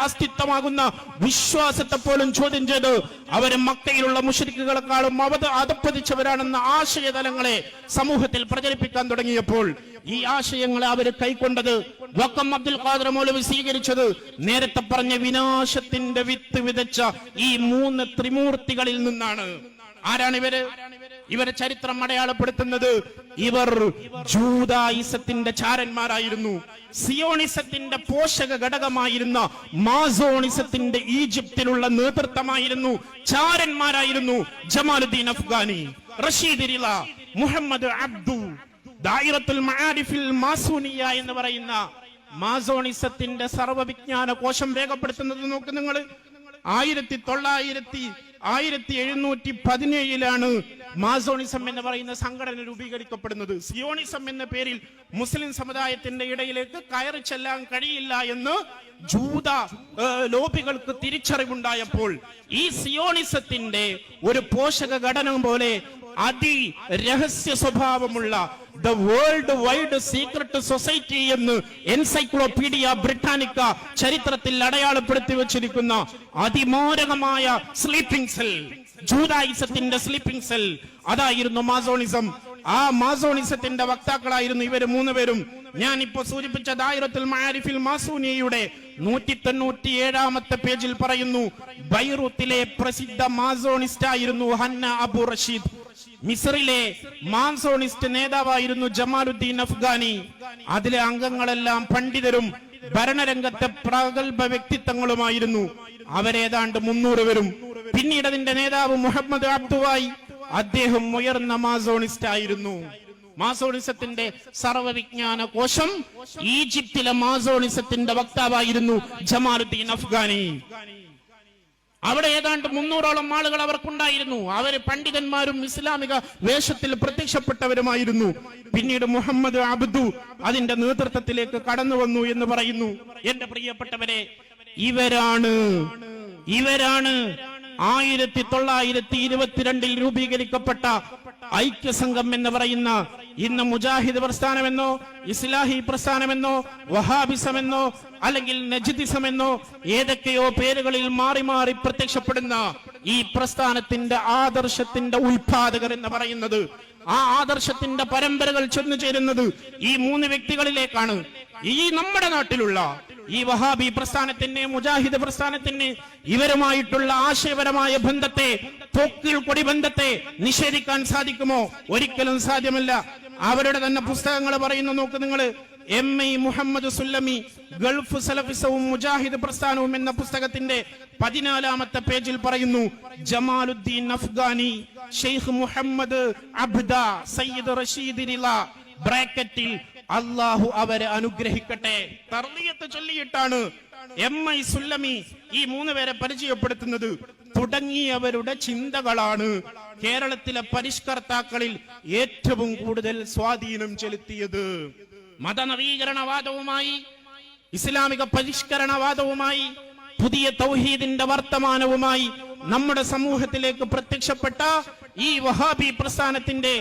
അസ്തിത്വമാകുന്ന വിശ്വാസത്തെ പോലും ചോദ്യം ചെയ്ത് അവരെ മക്കയിലുള്ള മുഷരിക്കുകളെക്കാളും അവത് അതപ്പതിച്ചവരാണെന്ന ആശയതലങ്ങളെ സമൂഹത്തിൽ പ്രചരിപ്പിക്കാൻ തുടങ്ങിയപ്പോൾ ഈ ആശയങ്ങളെ അവർ കൈക്കൊണ്ടത് വക്കം അബ്ദുൽ ഖാദർ മൗലവി സ്വീകരിച്ചത് നേരത്തെ പറഞ്ഞ വിനാശത്തിന്റെ വിത്ത് വിതച്ച ഈ മൂന്ന് ത്രിമൂർത്തികളിൽ നിന്നാണ്. ആരാണ് ഇവരെ ചരിത്രം അടയാളപ്പെടുത്തുന്നത് ഇവർ ജൂതായിസത്തിന്റെ ചാരന്മാരായിരുന്നു. സിയോണിസത്തിന്റെ പോഷക ഘടകമായിരുന്ന മാസോണിസത്തിന്റെ ഈജിപ്തിലുള്ള നേതൃത്വമായിരുന്നു. ചാരന്മാരായിരുന്നു ജമാലുദ്ദീൻ അഫ്ഗാനി റഷീദ് മുഹമ്മദ് അബ്ദു ദായിറത്തുൽ മആരിഫിൽ മാസൂനിയ എന്ന് പറയുന്ന മാസോണിസത്തിന്റെ സർവവിജ്ഞാന കോശം രേഖപ്പെടുത്തുന്നത് നോക്ക് നിങ്ങൾ. ആയിരത്തി തൊള്ളായിരത്തി ആയിരത്തി എഴുന്നൂറ്റി പതിനേഴിലാണ് മാസോണിസം എന്ന് പറയുന്ന സംഘടന രൂപീകരിക്കപ്പെടുന്നത്. സിയോണിസം എന്ന പേരിൽ മുസ്ലിം സമുദായത്തിന്റെ ഇടയിലേക്ക് കയറി ചെല്ലാൻ കഴിയില്ല എന്ന് ജൂത ലോബികൾക്ക് തിരിച്ചറിവുണ്ടായപ്പോൾ ഈ സിയോണിസത്തിന്റെ ഒരു പോഷക ഘടന പോലെ അതി രഹസ്യ സ്വഭാവമുള്ള the world wide secret society എന്ന് എൻസൈക്ലോപീഡിയ ബ്രിട്ടാനിക്ക ചരിത്രത്തിൽ അടയാളപ്പെടുത്തി വച്ചിരിക്കുന്ന അതിമാരകമായ സ്ലീപ്പിംഗ് സെൽ. ജൂതായിസത്തിന്റെ സ്ലീപ്പിംഗ് സെൽ അതായിരുന്നു മാസോണിസം ആ മാസോണിസത്തിന്റെ വക്താക്കളായിരുന്നു ഇവർ മൂന്നുപേരും. ഞാൻ ഇപ്പോ സൂചിപ്പിച്ച ദായിരത്തിൽ മാരിഫിൽ മാസൂനിയയുടെ നൂറ്റി തൊണ്ണൂറ്റി ഏഴാമത്തെ പേജിൽ പറയുന്നു ബൈറൂത്തിലെ പ്രസിദ്ധ മാസോണിസ്റ്റ് ആയിരുന്നു ഹന്ന അബു റഷീദ്. മിസറിലെ മാൻസോണിസ്റ്റ് നേതാവായിരുന്നു ജമാലുദ്ദീൻ അഫ്ഗാനി. അതിലെ അംഗങ്ങളെല്ലാം പണ്ഡിതരും ഭരണരംഗത്തെ പ്രഗത്ഭ വ്യക്തിത്വങ്ങളുമായിരുന്നു. അവരേതാണ്ട് മുന്നൂറ് വരും പിന്നീട് അതിന്റെ നേതാവ് മുഹമ്മദ് അബ്ദുവായി അദ്ദേഹം ഉയർന്ന മാസോണിസ്റ്റ് ആയിരുന്നു മാസോണിസത്തിന്റെ സർവവിജ്ഞാന കോശം ഈജിപ്തിലെ മാസോണിസത്തിന്റെ വക്താവായിരുന്നു ജമാലുദ്ദീൻ അഫ്ഗാനി. അവിടെ ഏതാണ്ട് മുന്നൂറോളം ആളുകൾ അവർക്കുണ്ടായിരുന്നു. അവർ പണ്ഡിതന്മാരും ഇസ്ലാമിക വേഷത്തിൽ പ്രത്യക്ഷപ്പെട്ടവരുമായിരുന്നു. പിന്നീട് മുഹമ്മദ് അബ്ദു അതിന്റെ നേതൃത്വത്തിലേക്ക് കടന്നു വന്നു എന്ന് പറയുന്നു. എന്റെ പ്രിയപ്പെട്ടവരെ ഇവരാണ് ഇവരാണ് ആയിരത്തി തൊള്ളായിരത്തി ഇരുപത്തിരണ്ടിൽ രൂപീകരിക്കപ്പെട്ട ഐക്യസംഘം എന്ന് പറയുന്ന ഇന്ന് മുജാഹിദ് പ്രസ്ഥാനമെന്നോ ഇസ്ലാഹി പ്രസ്ഥാനമെന്നോ വഹാബിസമെന്നോ അല്ലെങ്കിൽ നജിദിസമെന്നോ ഏതൊക്കെയോ പേരുകളിൽ മാറി മാറി പ്രത്യക്ഷപ്പെടുന്ന ഈ പ്രസ്ഥാനത്തിന്റെ ആദർശത്തിന്റെ ഉത്പാദകർ എന്ന് പറയുന്നത്. ആ ആദർശത്തിന്റെ പരമ്പരകൾ ചെന്നു ചേരുന്നത് ഈ മൂന്ന് വ്യക്തികളിലേക്കാണ്. ഈ നമ്മുടെ നാട്ടിലുള്ള ഈ വഹാബി പ്രസ്ഥാനത്തിന് മുജാഹിദ് പ്രസ്ഥാനത്തിന് ഇവരുമായിട്ടുള്ള ആശയപരമായ ബന്ധത്തെ തൊക്കിൽ കൊടി ബന്ധത്തെ നിഷേധിക്കാൻ സാധിക്കുമോ? ഒരിക്കലും സാധ്യമല്ല. അവരുടെ തന്നെ പുസ്തകങ്ങൾ പറയുന്ന നോക്ക് നിങ്ങൾ M I Muhammad Sullami Gulf സലഫിസവും Mujahid പ്രസ്ഥാനവും എന്ന പുസ്തകത്തിന്റെ പതിനാലാമത്തെ പേജിൽ പറയുന്നു ജമാലുദ്ദീൻ അഫ്ഗാനി ഷെയ്ഖ് മുഹമ്മദ് അബ്ദ സയ്യിദ് റഷീദ് ബ്രാക്കറ്റിൽ അള്ളാഹു അവരെ അനുഗ്രഹിക്കട്ടെ. തർലിയത്ത് ചൊല്ലിയിട്ടാണ് എം ഐ സുല്ലമി ഈ മൂന്ന് പേരെ പരിചയപ്പെടുത്തുന്നത് തുടങ്ങിയവരുടെ ചിന്തകളാണ്. കേരളത്തിലെ പരിഷ്കർത്താക്കളിൽ ഏറ്റവും കൂടുതൽ സ്വാധീനം ചെലുത്തിയത്. മതനവീകരണവാദവുമായി ഇസ്ലാമിക പരിഷ്കരണവാദവുമായി പുതിയ തൗഹീദിന്റെ വർത്തമാനവുമായി നമ്മുടെ സമൂഹത്തിലേക്ക് പ്രത്യക്ഷപ്പെട്ട ഈ വഹാബി പ്രസ്ഥാനത്തിന്റെ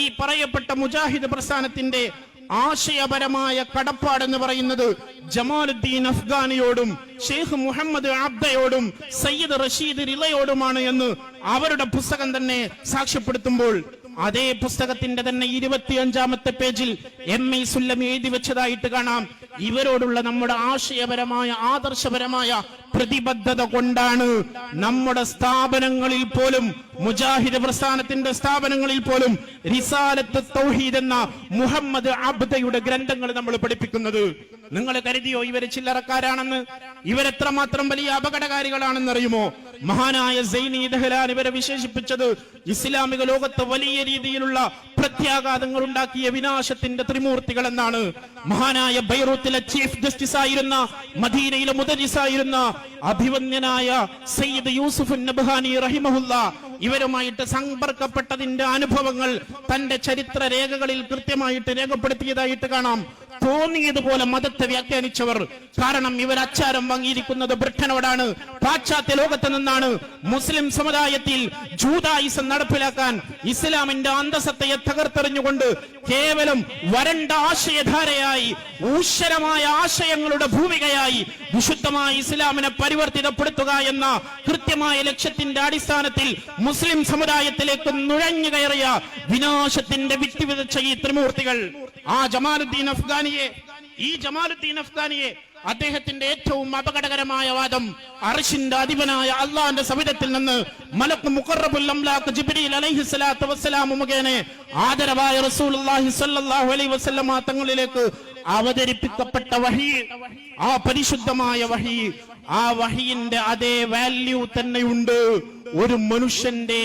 ഈ പറയപ്പെട്ട മുജാഹിദ് പ്രസ്ഥാനത്തിന്റെ ആശയപരമായ കടപ്പാടെന്ന് പറയുന്നത് ജമാലുദ്ദീൻ അഫ്ഗാനിയോടും ഷെയ്ഖ് മുഹമ്മദ് അബ്ദയോടും സയ്യിദ് റഷീദ് റിലയോടുമാണ് എന്ന് അവരുടെ പുസ്തകം തന്നെ സാക്ഷ്യപ്പെടുത്തുമ്പോൾ അതേ പുസ്തകത്തിന്റെ തന്നെ ഇരുപത്തിയഞ്ചാമത്തെ പേജിൽ എം ഐ സുല്ലം എഴുതി വെച്ചതായിട്ട് കാണാം. ഇവരോടുള്ള നമ്മുടെ ആശയപരമായ ആദർശപരമായ പ്രതിബദ്ധത കൊണ്ടാണ് നമ്മുടെ സ്ഥാപനങ്ങളിൽ പോലും മുജാഹിദ് പ്രസ്ഥാനത്തിന്റെ സ്ഥാപനങ്ങളിൽ പോലും റിസാലത്ത് തൗഹീദ് എന്ന മുഹമ്മദ് അബ്ദയുടെ ഗ്രന്ഥങ്ങൾ നമ്മൾ പഠിപ്പിക്കുന്നത്. നിങ്ങൾ കരുതിയോ ഇവർ ചില്ലറക്കാരാണെന്ന്? ഇവരെത്രമാത്രം വലിയ അപകടകാരികളാണെന്ന് അറിയുമോ മഹാനായ സൈനി ദഹലാൻ ഇവരെ വിശേഷിപ്പിച്ചത് ഇസ്ലാമിക ലോകത്ത് വലിയ രീതിയിലുള്ള പ്രത്യാഘാതങ്ങൾ ഉണ്ടാക്കിയ വിനാശത്തിന്റെ ത്രിമൂർത്തികൾ എന്നാണ് മഹാനായ ബൈറൂത്തിലെ ചീഫ് ജസ്റ്റിസ് ആയിരുന്ന മദീനയിലെ മുദരിസ് ആയിരുന്ന അഭിവന്യനായ സയ്യിദ് യൂസുഫ് നബഹാനി റഹിമഹുല്ല. ഇവരുമായിട്ട് സമ്പർക്കപ്പെട്ടതിന്റെ അനുഭവങ്ങൾ തന്റെ ചരിത്ര രേഖകളിൽ കൃത്യമായിട്ട് രേഖപ്പെടുത്തിയതായിട്ട് കാണാം. തോന്നിയതുപോലെ മതത്തെ വ്യാഖ്യാനിച്ചവർ. കാരണം ഇവർ അച്ചാരം വാങ്ങിയിരിക്കുന്നത് ബ്രിട്ടനോടാണ്. പാശ്ചാത്യ ലോകത്ത് നിന്നാണ്. മുസ്ലിം സമുദായത്തിൽ ജൂതായിസം നടപ്പിലാക്കാൻ ഇസ്ലാമിന്റെ അന്തസത്തയെ തകർത്തെറിഞ്ഞുകൊണ്ട് കേവലം വരണ്ട ആശയധാരയായി ഊശ്വരമായ ആശയങ്ങളുടെ ഭൂമികയായി വിശുദ്ധമായ ഇസ്ലാമിനെ പരിവർത്തിതപ്പെടുത്തുക എന്ന കൃത്യമായ ലക്ഷ്യത്തിന്റെ അടിസ്ഥാനത്തിൽ മുസ്ലിം സമുദായത്തിലേക്ക് നുഴഞ്ഞു കയറിയ വിനാശത്തിന്റെ വിതച്ച ഈ ത്രിമൂർത്തികൾ. ആ ജമാലുദ്ദീൻ അഫ്ഗാനിയെ ഈ ജമാലുദ്ദീൻ അഫ്ഗാനിയെ അദ്ദേഹത്തിന്റെ ഏറ്റവും അപകടകരമായ വാദം അർഷിന്റെ അധിപനായ അള്ളാന്റെ സവിധത്തിൽ നിന്ന് മലക്ക് മുഖറബുൽ അംലാഖ് ജിബ്രീൽ അലൈഹി സ്വലാത്തു വസ്സലാം മുഖേന ആദരവായ റസൂലുള്ളാഹി സ്വല്ലല്ലാഹു അലൈഹി വസല്ലമ തങ്ങളിലേക്ക് അവതരിപ്പിക്കപ്പെട്ട വഹി ആ പരിശുദ്ധമായ വഹി ആ വഹിയിന്റെ അതേ വാല്യൂ തന്നെയുണ്ട്. ഒരു മനുഷ്യന്റെ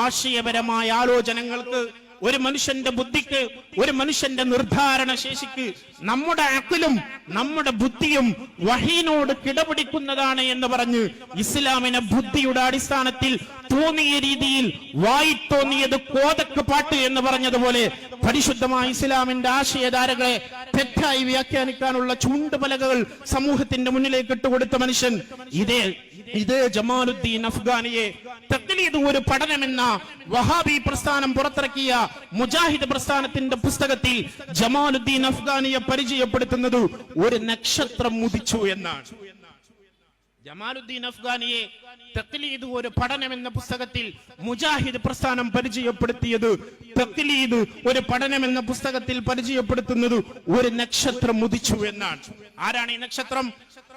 ആശയപരമായ ആലോചനകൾക്ക് ഒരു മനുഷ്യന്റെ ബുദ്ധിക്ക് ഒരു മനുഷ്യന്റെ നിർദ്ധാരണ ശേഷിക്ക് നമ്മുടെ അക്കിലും നമ്മുടെ ബുദ്ധിയും വഹീനോട് കിടപിടിക്കുന്നതാണ് എന്ന് പറഞ്ഞ് ഇസ്ലാമിനെ ബുദ്ധിയുടെ അടിസ്ഥാനത്തിൽ തോന്നിയ രീതിയിൽ വായി തോന്നിയത് കോതക്ക് പാട്ട് എന്ന് പറഞ്ഞതുപോലെ പരിശുദ്ധമായ ഇസ്ലാമിന്റെ ആശയധാരകളെ തെറ്റായി വ്യാഖ്യാനിക്കാനുള്ള ചൂണ്ടുപലകകൾ സമൂഹത്തിന്റെ മുന്നിലേക്ക് ഇട്ടുകൊടുത്ത മനുഷ്യൻ ഇതേ ഇതേ ജമാലുദ്ദീൻ അഫ്ഗാനിയെ തക്ലീദ് ഒരു പഠനമെന്ന വഹാബി പ്രസ്ഥാനം പുറത്തിറക്കിയ മുജാഹിദ് പ്രസ്ഥാനത്തിന്റെ പുസ്തകത്തിൽ ജമാലുദ്ദീൻ അഫ്ഗാനിയെ പരിചയപ്പെടുത്തുന്നത് ഒരു നക്ഷത്രം മുദിച്ചു എന്നാണ്. ജമാലുദ്ദീൻ അഫ്ഗാനിയെ തക്ലീദ് ഒരു പഠനമെന്ന പുസ്തകത്തിൽ മുജാഹിദ് പ്രസ്ഥാനം പരിചയപ്പെടുത്തിയത് തക്ലീദ് ഒരു പഠനമെന്ന പുസ്തകത്തിൽ പരിചയപ്പെടുത്തുന്നത് ഒരു നക്ഷത്രം മുദിച്ചു എന്നാണ്. ആരാണ് ഈ നക്ഷത്രം?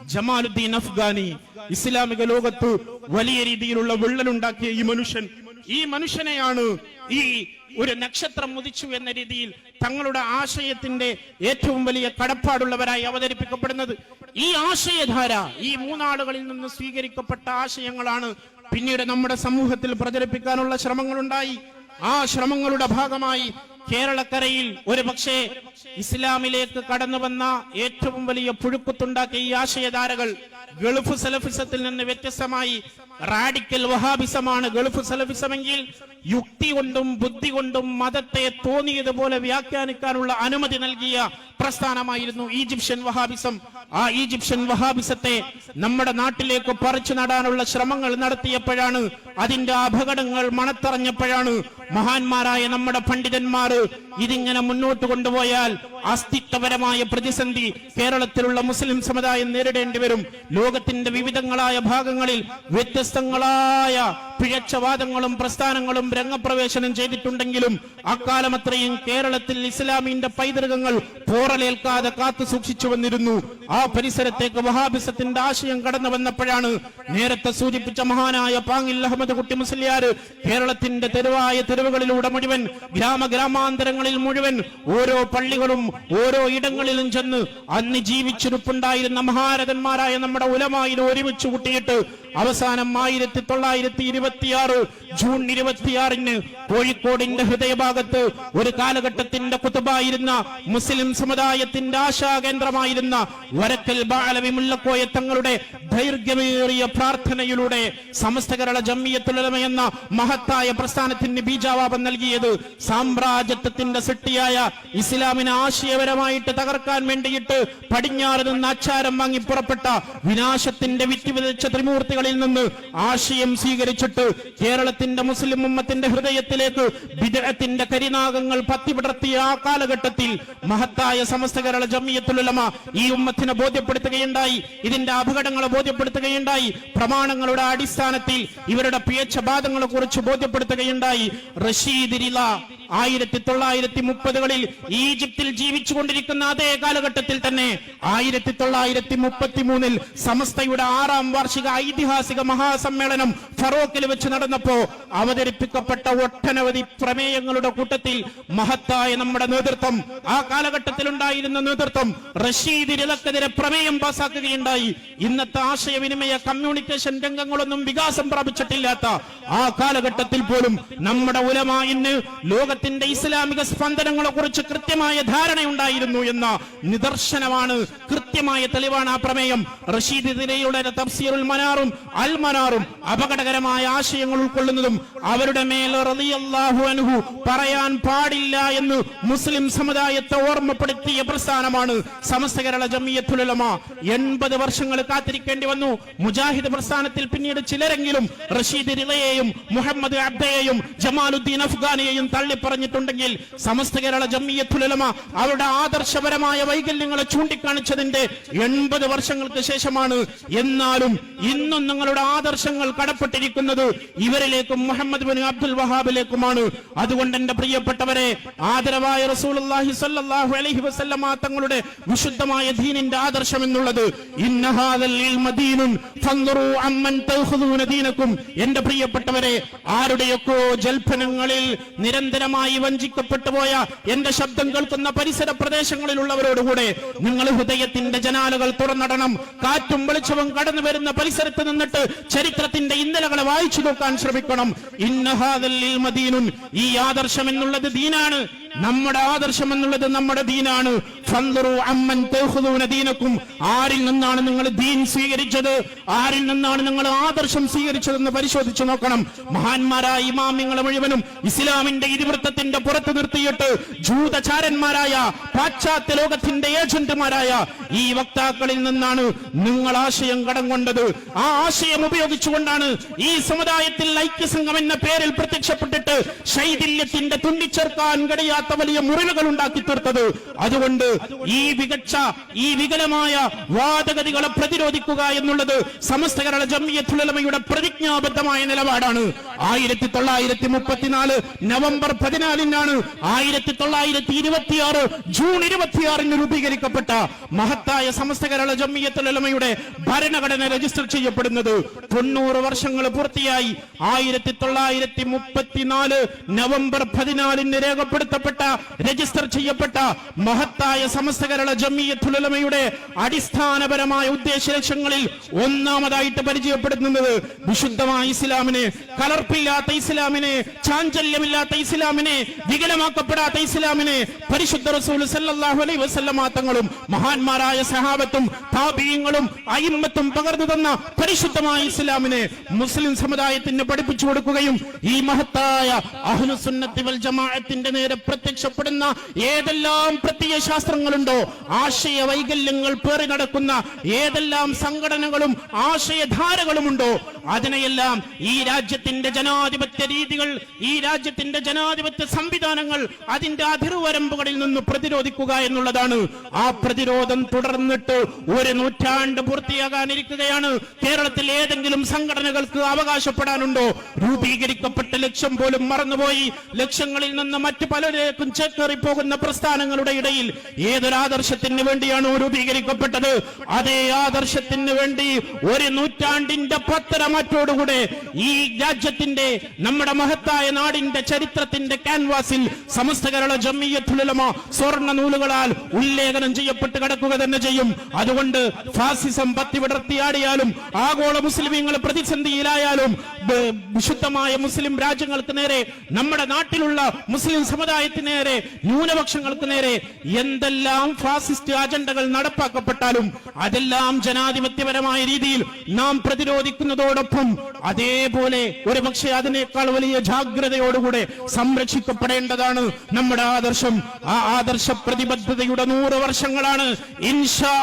ജമാലുദ്ദീൻ അഫ്ഗാനി ഇസ്ലാമിക ലോകത്ത് വലിയ രീതിയിലുള്ള വിള്ളലുണ്ടാക്കിയ ഈ മനുഷ്യൻ. ഈ മനുഷ്യനെയാണ് ഈ ഒരു നക്ഷത്രം മുതിച്ചു എന്ന രീതിയിൽ തങ്ങളുടെ ആശയത്തിന്റെ ഏറ്റവും വലിയ കടപ്പാടുള്ളവരായി അവതരിപ്പിക്കപ്പെടുന്നത്. ഈ ആശയധാര ഈ മൂന്നാളുകളിൽ നിന്ന് സ്വീകരിക്കപ്പെട്ട ആശയങ്ങളാണ് പിന്നീട് നമ്മുടെ സമൂഹത്തിൽ പ്രചരിപ്പിക്കാനുള്ള ശ്രമങ്ങളുണ്ടായി. ആ ശ്രമങ്ങളുടെ ഭാഗമായി കേരളക്കരയിൽ ഒരു പക്ഷേ ഇസ്ലാമിലേക്ക് കടന്നു വന്ന ഏറ്റവും വലിയ പുഴുക്കുത്തുണ്ടാക്കിയ ഈ ആശയധാരകൾ ഗൾഫ് സലഫിസത്തിൽ നിന്ന് വ്യത്യസ്തമായി റാഡിക്കൽ വഹാബിസമാണ് ഗൾഫ് സലഫിസമെങ്കിൽ യുക്തി കൊണ്ടും ബുദ്ധി കൊണ്ടും മതത്തെ തോന്നിയതുപോലെ വ്യാഖ്യാനിക്കാനുള്ള അനുമതി നൽകിയ പ്രസ്ഥാനമായിരുന്നു ഈജിപ്ഷ്യൻ വഹാബിസം. ആ ഈജിപ്ഷ്യൻ വഹാബിസത്തെ നമ്മുടെ നാട്ടിലേക്ക് പറിച്ചു നടാനുള്ള ശ്രമങ്ങൾ നടത്തിയപ്പോഴാണ് അതിന്റെ അപകടങ്ങൾ മണത്തറിഞ്ഞപ്പോഴാണ് മഹാന്മാരായ നമ്മുടെ പണ്ഡിതന്മാർ ഇതിങ്ങനെ മുന്നോട്ട് കൊണ്ടുപോയാൽ അസ്തിത്വപരമായ പ്രതിസന്ധി കേരളത്തിലുള്ള മുസ്ലിം സമുദായം നേരിടേണ്ടി വരും. ലോകത്തിന്റെ വിവിധങ്ങളായ ഭാഗങ്ങളിൽ വ്യത്യസ്തങ്ങളായ പിഴച്ചവാദങ്ങളും പ്രസ്ഥാനങ്ങളും രംഗപ്രവേശനം ചെയ്തിട്ടുണ്ടെങ്കിലും അക്കാലമത്രയും കേരളത്തിൽ ഇസ്ലാമിന്റെ പൈതൃകങ്ങൾ പോറലേൽക്കാതെ കാത്തു സൂക്ഷിച്ചു വന്നിരുന്നു. ആ പരിസരത്തേക്ക് വഹാബിസത്തിന്റെ ആശയം കടന്നു വന്നപ്പോഴാണ് നേരത്തെ സൂചിപ്പിച്ച മഹാനായ പാങ്ങിൽ അഹമ്മദ് കുട്ടി മുസ്ലിയാർ കേരളത്തിന്റെ തെരുവായ തെരുവുകളിലൂടെ മുഴുവൻ ഗ്രാമ ഗ്രാമാന്തരങ്ങളിൽ മുഴുവൻ ഓരോ പള്ളികളും ഓരോ ഇടങ്ങളിലും ചെന്ന് അന്ന് ജീവിച്ചിരിപ്പുണ്ടായിരുന്ന മഹാരഥന്മാരായ നമ്മുടെ ഉലമായിൽ ഒരുമിച്ച് കൂട്ടിയിട്ട് അവസാനം ആയിരത്തി തൊള്ളായിരത്തി ഇരുപത്തിയാറ് ജൂൺ ഇരുപത്തിയാറിന് കോഴിക്കോടിന്റെ ഹൃദയഭാഗത്ത് ഒരു കാലഘട്ടത്തിന്റെ കുത്തുബായിരുന്ന മുസ്ലിം സമുദായത്തിന്റെ ആശാ കേന്ദ്രമായിരുന്ന വരക്കൽ ബാലവി മുല്ലക്കോയ തങ്ങളുടെ ദൈർഘ്യമേറിയ പ്രാർത്ഥനയിലൂടെ സമസ്ത കേരള ജമ്മിയത്തുലമ എന്ന മഹത്തായ പ്രസ്ഥാനത്തിന് ബീജാവാപം നൽകിയത് സാമ്രാജ്യത്വത്തിന്റെ സൃഷ്ടിയായ ഇസ്ലാമിനെ ആശയപരമായിട്ട് തകർക്കാൻ വേണ്ടിയിട്ട് പടിഞ്ഞാറ് നിന്ന് അച്ചാരം വാങ്ങി പുറപ്പെട്ട വിനാശത്തിന്റെ വിറ്റ് വിതച്ച ത്രിമൂർത്തികളിൽ നിന്ന് ആശയം സ്വീകരിച്ചിട്ട് കേരളത്തിന്റെ മുസ്ലിം ഉമ്മത്തിന്റെ ഹൃദയത്തിലേക്ക് വിദഗ്ധത്തിന്റെ കരിനാഗങ്ങൾ പത്തിപിടർത്തിയ ആ കാലഘട്ടത്തിൽ മഹത്തായ സമസ്ത കേരള ജമിയത്തുലമ ഈ ഉമ്മത്തിനെ ബോധ്യപ്പെടുത്തുകയുണ്ടായി. ഇതിന്റെ അപകടങ്ങളെ ബോധ്യപ്പെടുത്തുകയുണ്ടായി. പ്രമാണങ്ങളുടെ അടിസ്ഥാനത്തിൽ ഇവരുടെ പിയച്ചബാധങ്ങളെ കുറിച്ച് ബോധ്യപ്പെടുത്തുകയുണ്ടായി. റഷീദ് ആയിരത്തി തൊള്ളായിരത്തി മുപ്പതുകളിൽ ഈജിപ്തിൽ ജീവിച്ചുകൊണ്ടിരിക്കുന്ന അതേ കാലഘട്ടത്തിൽ തന്നെ ആയിരത്തി തൊള്ളായിരത്തി മുപ്പത്തി മൂന്നിൽ സമസ്തയുടെ ആറാം വാർഷിക ഐതിഹാസിക മഹാസമ്മേളനം ഫറോക്കിൽ വെച്ച് നടന്നപ്പോ അവതരിപ്പിക്കപ്പെട്ട ഒട്ടനവധി പ്രമേയങ്ങളുടെ കൂട്ടത്തിൽ മഹത്തായ നമ്മുടെ നേതൃത്വം ആ കാലഘട്ടത്തിൽ ഉണ്ടായിരുന്ന നേതൃത്വം റഷീദ് ഇലക്കെതിരെ പ്രമേയം പാസാക്കുകയുണ്ടായി. ഇന്നത്തെ ആശയവിനിമയ കമ്മ്യൂണിക്കേഷൻ രംഗങ്ങളൊന്നും വികാസം പ്രാപിച്ചിട്ടില്ലാത്ത ആ കാലഘട്ടത്തിൽ പോലും നമ്മുടെ ഉലമ ഇന്ന് ലോക ലോകത്തിന്റെ ഇസ്ലാമിക സ്പന്ദനങ്ങളെ കുറിച്ച് കൃത്യമായ ധാരണയുണ്ടായിരുന്നു എന്ന നിദർശനമാണ് കൃത്യമായ തെളിവാണ് ആ പ്രമേയം. റഷീദ് ദിനയുടെ തഫ്സീറുൽ മനാറും അൽ മനാറും അപകടകരമായ ആശയങ്ങൾ ഉൾക്കൊള്ളുന്നതും അവരുടെ മേൽ റളിയല്ലാഹു അൻഹു പറയാൻ പാടില്ല എന്ന് മുസ്ലിം സമുദായത്തെ ഓർമ്മപ്പെടുത്തിയ പ്രസ്ഥാനമാണ് സമസ്ത കേരള ജമിയത്തുലമ എൺപത് വർഷങ്ങൾ കാത്തിരിക്കേണ്ടി വന്നു. മുജാഹിദ് പ്രസ്ഥാനത്തിൽ പിന്നീട് ചിലരെങ്കിലും റഷീദ് റിളയെയും മുഹമ്മദ് അബ്ദയെയും ജമാലുദ്ദീൻ അഫ്ഗാനിയെയും അഫ്ഗാനെയും തള്ളിപ്പറഞ്ഞിട്ടുണ്ടെങ്കിൽ സമസ്ത കേരള ജമ്മിയത്തുലമ അവരുടെ ആദർശപരമായ വൈകല്യങ്ങളെ ചൂണ്ടിക്കാണിച്ചതിന്റെ എൺപത് വർഷങ്ങൾക്ക് ശേഷമാണ് എന്നാലും ഇന്നും നിങ്ങളുടെ ആദർശങ്ങൾ കടപ്പെട്ടിരിക്കുന്നത് ഇവരിലേക്കും മുഹമ്മദ് ബിൻ അബ്ദുൽ വഹാബിലേക്കുമാണ്. അതുകൊണ്ട് എന്റെ പ്രിയപ്പെട്ടവരെ ആദരവായ സ്വല്ലല്ലാഹു അലൈഹി വസല്ലമ തങ്ങളുടെ വിശുദ്ധമായ ദീനിന്റെ ആദർശം എന്നുള്ളത് എന്റെ പ്രിയപ്പെട്ടവരെ ആരുടെയൊക്കെ ജൽപ്പനങ്ങളിൽ നിരന്തരമായി വഞ്ചിക്കപ്പെട്ടു പോയ എന്റെ ശബ്ദം കേൾക്കുന്ന പരിസര പ്രദേശങ്ങളിലുള്ളവരോടുകൂടെ നിങ്ങൾ ഹൃദയത്തിന്റെ ജനാലകൾ തുറന്നിടണം. കാറ്റും വെളിച്ചവും കടന്നു വരുന്ന പരിസരത്ത് നിന്നിട്ട് ചരിത്രത്തിന്റെ ഇന്നലകളെ വായിച്ചു നോക്കാൻ ശ്രമിക്കണം. ഇന്നഹാദൽ ഈ ആദർശം എന്നുള്ളത് ദീനാണ്. നമ്മുടെ ആദർശം എന്നുള്ളത് നമ്മുടെ ദീനാണ്. ദീനക്കും. ആരിൽ നിന്നാണ് നിങ്ങൾ ദീൻ സ്വീകരിച്ചത്? ആരിൽ നിന്നാണ് നിങ്ങൾ ആദർശം സ്വീകരിച്ചതെന്ന് പരിശോധിച്ചു നോക്കണം. മഹാന്മാരായ ഇമാമിങ്ങളെ മുഴുവനും ഇസ്ലാമിന്റെ ഇരുവൃത്തത്തിന്റെ പുറത്ത് നിർത്തിയിട്ട് ജൂതചാരന്മാരായ പാശ്ചാത്യ ലോകത്തിന്റെ ഏജന്റുമാരായ ഈ വക്താക്കളിൽ നിന്നാണ് നിങ്ങൾ ആശയം കടം കൊണ്ടത് ആ ആശയം ഉപയോഗിച്ചുകൊണ്ടാണ് ഈ സമുദായത്തിൽ ഐക്യസംഘം എന്ന പേരിൽ പ്രത്യക്ഷപ്പെട്ടിട്ട് ശൈഥില്യത്തിന്റെ തുണ്ടിച്ചേർക്കാൻ കഴിയാത്ത വലിയ മുറിവുകൾ ഉണ്ടാക്കി തീർത്തത്. അതുകൊണ്ട് ഈ വികക്ഷ ഈ വികലമായ വാദഗതികളെ പ്രതിരോധിക്കുക എന്നുള്ളത് സമസ്ത കേരള ജമിയത്തുലമയുടെ പ്രതിജ്ഞാബദ്ധമായ നിലപാടാണ്. ആയിരത്തി തൊള്ളായിരത്തി മുപ്പത്തിനാല് നവംബർ പതിനാലിനാണ് ആയിരത്തി തൊള്ളായിരത്തി ഇരുപത്തിയാറ് ജൂൺ ഇരുപത്തിയാറിന് രൂപീകരിക്കപ്പെട്ട മഹത്തായ സമസ്ത കേരള ജമിയത്തുലമയുടെ ഭരണഘടന രജിസ്റ്റർ ചെയ്യപ്പെടുന്നത്. തൊണ്ണൂറ് വർഷങ്ങൾ പൂർത്തിയായി. ആയിരത്തി തൊള്ളായിരത്തി മുപ്പത്തിനാല് നവംബർ പതിനാലിന് രേഖപ്പെടുത്തപ്പെട്ട രജിസ്റ്റർ ചെയ്യപ്പെട്ട മഹത്തായ സമസ്ത കേരള ജമിയത്തുലമയുടെ അടിസ്ഥാനപരമായ ഉദ്ദേശ ലക്ഷ്യങ്ങളിൽ ഒന്നാമതായിട്ട് പരിചയപ്പെടുത്തുന്നത് വിശുദ്ധമായ ഇസ്ലാമിനെ കലർപ്പില്ലാത്ത ഇസ്ലാമിനെ ചാഞ്ചല്യമില്ലാത്ത ഇസ്ലാമിനെ വികലമാക്കപ്പെടാത്ത ഇസ്ലാമിനെ പരിശുദ്ധ റസൂൽ സല്ലല്ലാഹു അലൈഹി വസല്ലമ തങ്ങളും മഹാന്മാരായ സഹാബത്തും താപീയങ്ങളും അയിമ്മത്തും പകർന്നു തന്ന പരിശുദ്ധമായ ഇസ്ലാമിനെ മുസ്ലിം സമുദായത്തിന് പഠിപ്പിച്ചു കൊടുക്കുകയും ഈ മഹത്തായ അഹ്ലുസുന്നത്തി വൽ ജമാഅത്തിന്റെ നേരെ പ്രത്യക്ഷപ്പെടുന്ന ഏതെല്ലാം പ്രത്യയ ശാസ്ത്രങ്ങളുണ്ടോ ആശയ വൈകല്യങ്ങൾ പേറി നടക്കുന്ന ഏതെല്ലാം സംഘടനകളും ആശയധാരകളുമുണ്ടോ അതിനെയെല്ലാം ഈ രാജ്യത്തിന്റെ ജനാധിപത്യ രീതികൾ ഈ രാജ്യത്തിന്റെ ജനാധിപത്യ സംവിധാനങ്ങൾ അതിന്റെ അതിർവരമ്പുകളിൽ നിന്ന് പ്രതിരോധിക്കുക എന്നുള്ളതാണ്. ആ പ്രതിരോധം തുടർന്നിട്ട് ഒരു നൂറ്റാണ്ട് പൂർത്തിയാകാനിരിക്കുകയാണ്. കേരളത്തിൽ ഏതെങ്കിലും സംഘടനകൾക്ക് അവകാശപ്പെടാനുണ്ടോ? രൂപീകരിക്കപ്പെട്ട ലക്ഷ്യം പോലും മറന്നുപോയി. ലക്ഷ്യങ്ങളിൽ നിന്ന് മറ്റു പലരേക്കും ചേക്കേറി പോകുന്ന പ്രസ്ഥാനങ്ങളുടെ ഇടയിൽ ഏതൊരു ആദർശത്തിന് വേണ്ടിയാണോ രൂപീകരിക്കപ്പെട്ടത്? അതേ ആദർശത്തിന് വേണ്ടി ഒരു നൂറ്റാണ്ടിന്റെ പത്തരമാറ്റോടുകൂടെ ഈ രാജ്യത്തിന്റെ നമ്മുടെ മഹത്തായ നാടിന്റെ ചരിത്രത്തിന്റെ ക്യാൻവാസിൽ സമസ്ത കേരള ജമ്മിയത്തുലമ സ്വർണ നൂലുകളാൽ ഉല്ലേഖനം ചെയ്യപ്പെട്ട് കിടക്കുക തന്നെ ചെയ്യും. അതുകൊണ്ട് ഫാസിസം പത്തി വിടർത്തിയാടിയാലും ആഗോള മുസ്ലിമീങ്ങൾ പ്രതിസന്ധിയിലായാലും വിശുദ്ധമായ മുസ്ലിം രാജ്യങ്ങൾക്ക് നേരെ നമ്മുടെ നാട്ടിലുള്ള മുസ്ലിം സമുദായത്തിന് നേരെ ന്യൂനപക്ഷങ്ങൾക്ക് നേരെ എന്തെല്ലാം ഫാസിസ്റ്റ് അജണ്ടകൾ നടപ്പാക്കപ്പെട്ടാലും അതെല്ലാം ജനാധിപത്യപരമായ രീതിയിൽ നാം പ്രതിരോധിക്കുന്നതോടൊപ്പം അതേപോലെ ഒരു പക്ഷേ അതിനേക്കാൾ വലിയ ജാഗ്രതയോടുകൂടെ സംരക്ഷിക്കപ്പെടേണ്ടതാണ് നമ്മുടെ ആദർശം. ആ ആദർശ പ്രതിബദ്ധതയുടെ നൂറ് വർഷങ്ങളാണ് ഇൻഷാ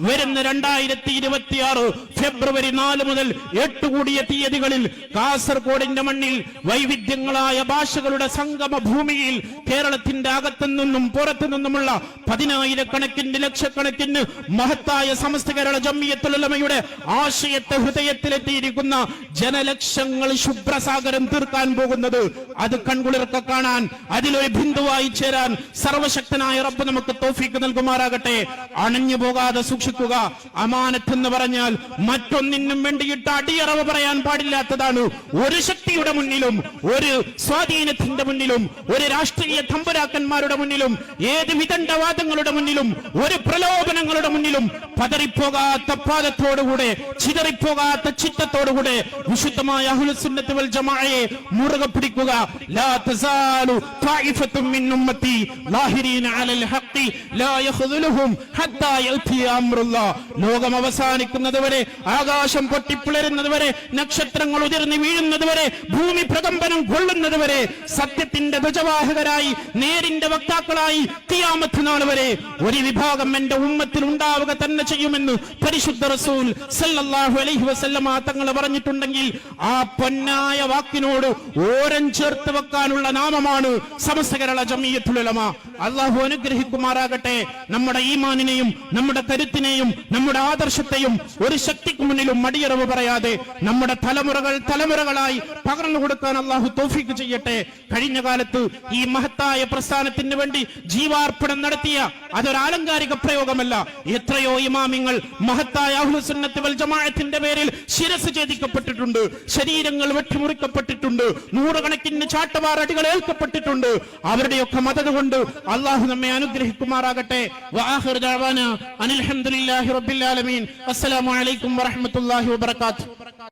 വരുന്ന രണ്ടായിരത്തി ഇരുപത്തിയാറ് ഫെബ്രുവരി നാല് മുതൽ എട്ട് കൂടിയ തീയതികളിൽ കാസർഗോഡിന്റെ മണ്ണിൽ വൈവിധ്യങ്ങളായ ഭാഷകളുടെ സംഗമ ഭൂമിയിൽ കേരളത്തിന്റെ അകത്തു നിന്നും പുറത്തു നിന്നുമുള്ള പതിനായിരക്കണക്കിന് ലക്ഷക്കണക്കിന് മഹത്തായ സമസ്ത കേരള ജമ്മിയത്തുലമയുടെ ആശയത്തെ ഹൃദയത്തിലെത്തിയിരിക്കുന്ന ജനലക്ഷങ്ങൾ ശുഭ്രസാഗരം തീർക്കാൻ പോകുന്നത് അത് കൺകുളിർക്ക കാണാൻ അതിലൊരു ബിന്ദുവായി ചേരാൻ സർവശക്തനായ റബ്ബ് നമുക്ക് തോഫീക്ക് നൽകുമാറാകട്ടെ. അണഞ്ഞു പോകാതെ സൂക്ഷിക്കുക. അമാനത്ത് എന്ന് പറഞ്ഞാൽ മറ്റൊന്നിനും വേണ്ടിയിട്ട് അടിയറവ് പറയാൻ പാടില്ലാത്തതാണ്. ഒരു ശക്തിയുടെ മുന്നിലും ഒരു സ്വാധീനത്തിന്റെ മുന്നിലും ഒരു രാഷ്ട്രീയ രാഷ്ട്രീയ തമ്പുരാക്കന്മാരുടെ മുന്നിലും ഏത് വിദണ്ഡവാദങ്ങളുടെ മുന്നിലും ഒരു പ്രലോഭനങ്ങളുടെ മുന്നിലും പതറിപ്പോകാത്ത പാദത്തോടുകൂടെ ചിതറിപ്പോകാത്ത ചിത്തത്തോടുകൂടെ വിശുദ്ധമായ അഹുലസുന്നത്ത് വൽ ജമാഅയെ മുറുകെ പിടിക്കുക. ലാ തസാലു മിൻ ലാഹിരീന അലൽ ഹഖി ലാ ഹത്താ അംറുല്ലാഹ് ലോകം അവസാനിക്കുന്നത് വരെ ആകാശം പൊട്ടിപ്പിളരുന്നത് വരെ നക്ഷത്രങ്ങൾ ഉതിർന്നു വീഴുന്നത് വരെ ഭൂമി പ്രകമ്പനം കൊള്ളുന്നത് വരെ സത്യത്തിന്റെ ധ്വജവാഹകരായി നേരിന്റെ വക്താക്കളായി കിയാമത്ത് നാൾ വരെ ഒരു വിഭാഗം എന്റെ ഉമ്മത്തിൽ ഉണ്ടാവുക തന്നെ ചെയ്യുമെന്ന് പരിശുദ്ധ റസൂൽ സല്ലല്ലാഹു അലൈഹി വസല്ലമ തങ്ങൾ പറഞ്ഞിട്ടുണ്ടെങ്കിൽ ആ പൊന്നായ വാക്കിനോട് ഓരം ചേർത്ത് വെക്കാനുള്ള നാമമാണ് സമസ്ത കേരള ജമീയത്തുലമ അള്ളാഹു അനുഗ്രഹിക്കുമാറാകട്ടെ. നമ്മുടെ ഈമാനിനെയും നമ്മുടെ കരുത്തിനെയും നമ്മുടെ ആദർശത്തെയും ഒരു ശക്തിക്ക് മുന്നിലും മടിയറവ് പറയാതെ നമ്മുടെ തലമുറകൾ തലമുറകളായി പകർന്നു കൊടുക്കാൻ അള്ളാഹു തോഫിക്ക് ചെയ്യട്ടെ. കഴിഞ്ഞ കാലത്ത് ഈ മഹത്തായ പ്രസ്ഥാനത്തിന് വേണ്ടി ജീവാർപ്പണം നടത്തിയ അതൊരാലങ്കാരിക പ്രയോഗമല്ല. എത്രയോ ഇമാമിങ്ങൾ മഹത്തായ അഹ്ലുസുന്നത്ത് വൽ ജമാഅത്തിന്റെ പേരിൽ ശിരസ് ഛേദിക്കപ്പെട്ടിട്ടുണ്ട് ശരീരങ്ങൾ വെട്ടിമുറിക്കപ്പെട്ടിട്ടുണ്ട് നൂറുകണക്കിന് ചാട്ടവാറടികൾ ഏൽക്കപ്പെട്ടിട്ടുണ്ട്. അവരുടെയൊക്കെ മതത് കൊണ്ട് അള്ളാഹു നമ്മെ അനുഗ്രഹിക്കുമാറാകട്ടെ. വആഖിറു ദഅവാന അനിൽ ഹംദുലില്ലാഹി റബ്ബിൽ ആലമീൻ. അസ്സലാമു അലൈക്കും വറഹ്മത്തുള്ളാഹി വബറകാതുഹു.